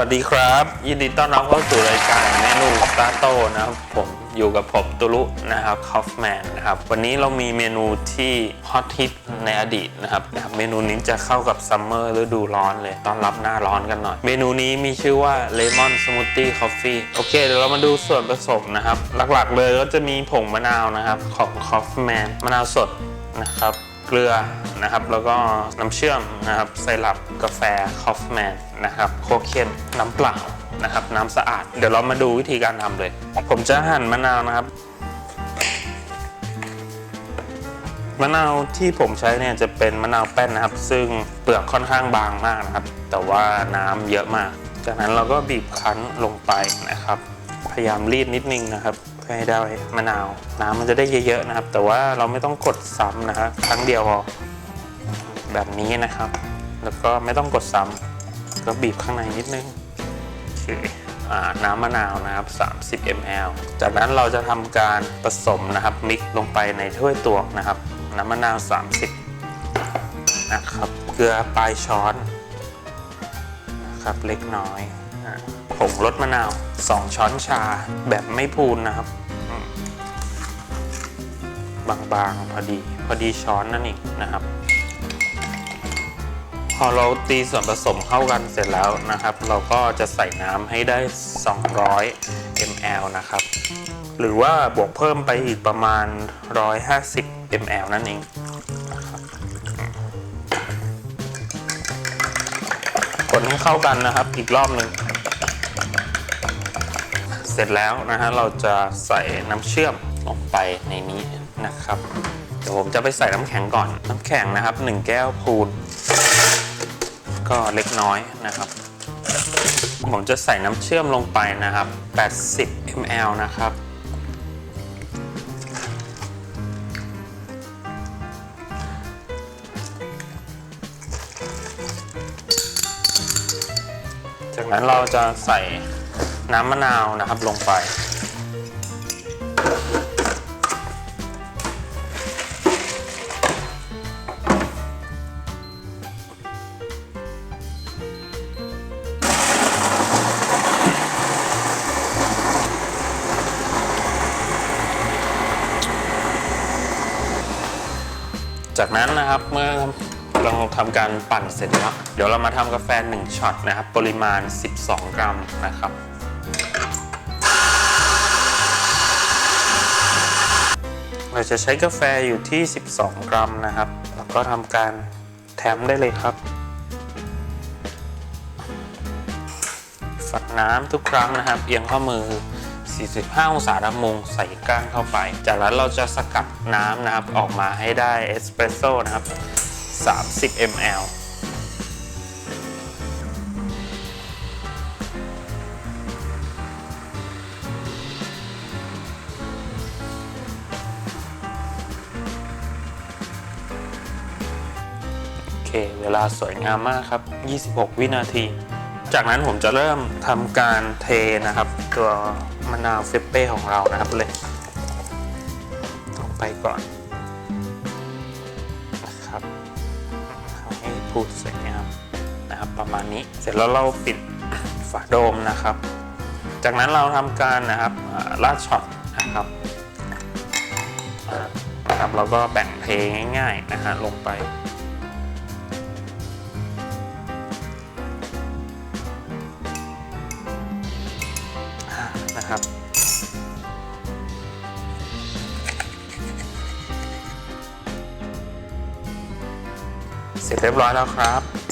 วัสดีครับ ยินดีต้อนรับเข้าสู่รายการเมนูตาโต้นะครับผมอยู่กับผมตุลุนะครับคอฟแมนนะครับวันนี้เรามีเมนูที่ฮอตฮิตในอดีตนะครับนะครับเมนูนี้จะเข้ากับซัมเมอร์ฤดูร้อนเลยต้อนรับหน้าร้อนกันหน่อย เมนูนี้มีชื่อว่าเลมอนสมูทตี้คอฟฟี่โอเคเดี๋ยวเรามาดูส่วนผสมนะครับ หลักๆเลยก็จะมีผงมะนาวนะครับของคอฟแมนมะนาวสดนะครับ เกลือนะครับแล้วก็น้ำเชื่อมนะครับไซรัปกาแฟคอฟแมนนะครับโคเคนน้ำเปล่านะครับน้ำสะอาด เดี๋ยวเรามาดูวิธีการทำเลย ผมจะหั่นมะนาวนะครับมะนาวที่ผมใช้เนี่ยจะเป็นมะนาวแป้นนะครับ ซึ่งเปลือกค่อนข้างบางมากนะครับ แต่ว่าน้ำเยอะมาก จากนั้นเราก็บีบคั้นลงไปนะครับ พยายามรีดนิดนึงนะครับ ให้ได้มะนาว น้ำมันจะได้เยอะๆนะครับ แต่ว่าเราไม่ต้องกดซ้ำนะครับครั้งเดียวพอแบบนี้นะครับ แล้วก็ไม่ต้องกดซ้ำก็บีบข้างในนิดนึงโอเคน้ำมะนาวนะครับ 30 ml จากนั้นเราจะทำการผสมนะครับมิกลงไปในถ้วยตวงนะครับ น้ำมะนาว 30 นะครับ เกลือปลายช้อนนะครับเล็กน้อย ผงรสมะนาว 2 ช้อนชาแบบไม่พูนนะครับ บางๆพอดีพอดีช้อนนั่นเองนะครับ พอเราตีส่วนผสมเข้ากันเสร็จแล้วนะครับ เราก็จะใส่น้ำให้ได้ 200 ml นะครับ หรือว่าบวกเพิ่มไปอีกประมาณ 150 ml นั่นเองคนให้เข้ากันนะครับอีกรอบหนึ่ง เสร็จแล้วนะฮะเราจะใส่น้ำเชื่อมลงไปในนี้นะครับ เดี๋ยวผมจะไปใส่น้ำแข็งก่อน น้ำแข็งนะครับ 1 แก้วพูนก็เล็กน้อยนะครับ ผมจะใส่น้ำเชื่อมลงไปนะครับ 80 ml นะครับจากนั้นเราจะใส่ น้ำมะนาวนะครับลงไป จากนั้นนะครับเมื่อเราทำการปั่นเสร็จแล้ว เดี๋ยวเรามาทำกาแฟ1ช็อตนะครับ ปริมาณ 12 กรัมนะครับ เราจะใช้กาแฟอยู่ที่ 12 กรัมนะครับ แล้วก็ทำการแถมได้เลยครับ ฝักน้ำทุกครั้งนะครับ เอียงข้อมือ 45 องศาดับมุงใส่ก้านเข้าไป จากนั้นเราจะสกัดน้ำนะครับออกมาให้ได้เอสเปรสโซ่นะครับ 30 ml เวลาสวยงามมากครับ 26 วินาที จากนั้นผมจะเริ่มทำการเทนะครับ ตัวมะนาวเฟปเป้ของเรานะครับเลยลงไปก่อนนะครับให้พูดสวยงามนะครับ ประมาณนี้เสร็จแล้วเราปิดฝาโดมนะครับ จากนั้นเราทำการนะครับอ่าราดช็อตนะครับนะครับเราก็แบ่งเทง่ายๆนะฮะลงไป นะครับ เสร็จเรียบร้อยแล้วครับ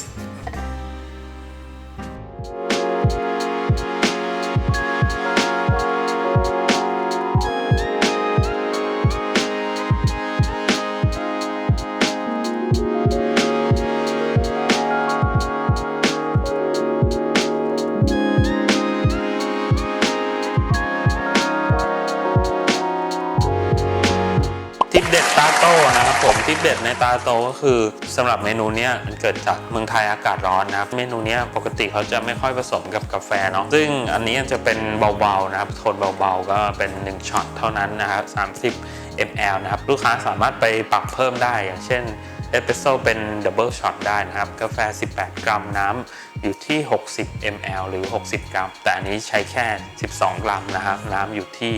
ตาโต้นะครับผมที่เด็ดในตาโต้ก็คือสำหรับเมนูเนี้ยมันเกิดจากเมืองไทยอากาศร้อนนะครับเมนูเนี้ยปกติเขาจะไม่ค่อยผสมกับกาแฟเนาะซึ่งอันนี้จะเป็นเบาๆนะครับโทนเบาๆ ก็เป็น 1ช็อตเท่านั้นนะครับ30 ml นะครับลูกค้าสามารถไปปรับเพิ่มได้อย่างเช่น เอสเปรสโซ่เป็นดับเบิลช็อตได้นะครับ กาแฟ 18 กรัมน้ำอยู่ที่ 60 ml หรือ 60 กรัม แต่อันนี้ใช้แค่ 12 กรัมนะครับ น้ำอยู่ที่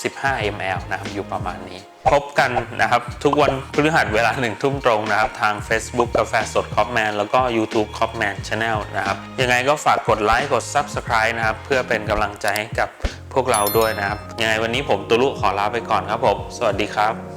35 ml นะครับ อยู่ประมาณนี้ พบกันนะครับ ทุกวันพฤหัสเวลาหนึ่งทุ่มตรงนะครับ ทาง Facebook กาแฟสดคอปแมนแล้วก็ YouTube คอปแมนช n แนลนะครับ ยังไงก็ฝากกดไลค์กด Subscribe นะครับ เพื่อเป็นกำลังใจให้กับพวกเราด้วยนะครับ ยังไงวันนี้ผมตุลุขอลาไปก่อนครับผม สวัสดีครับ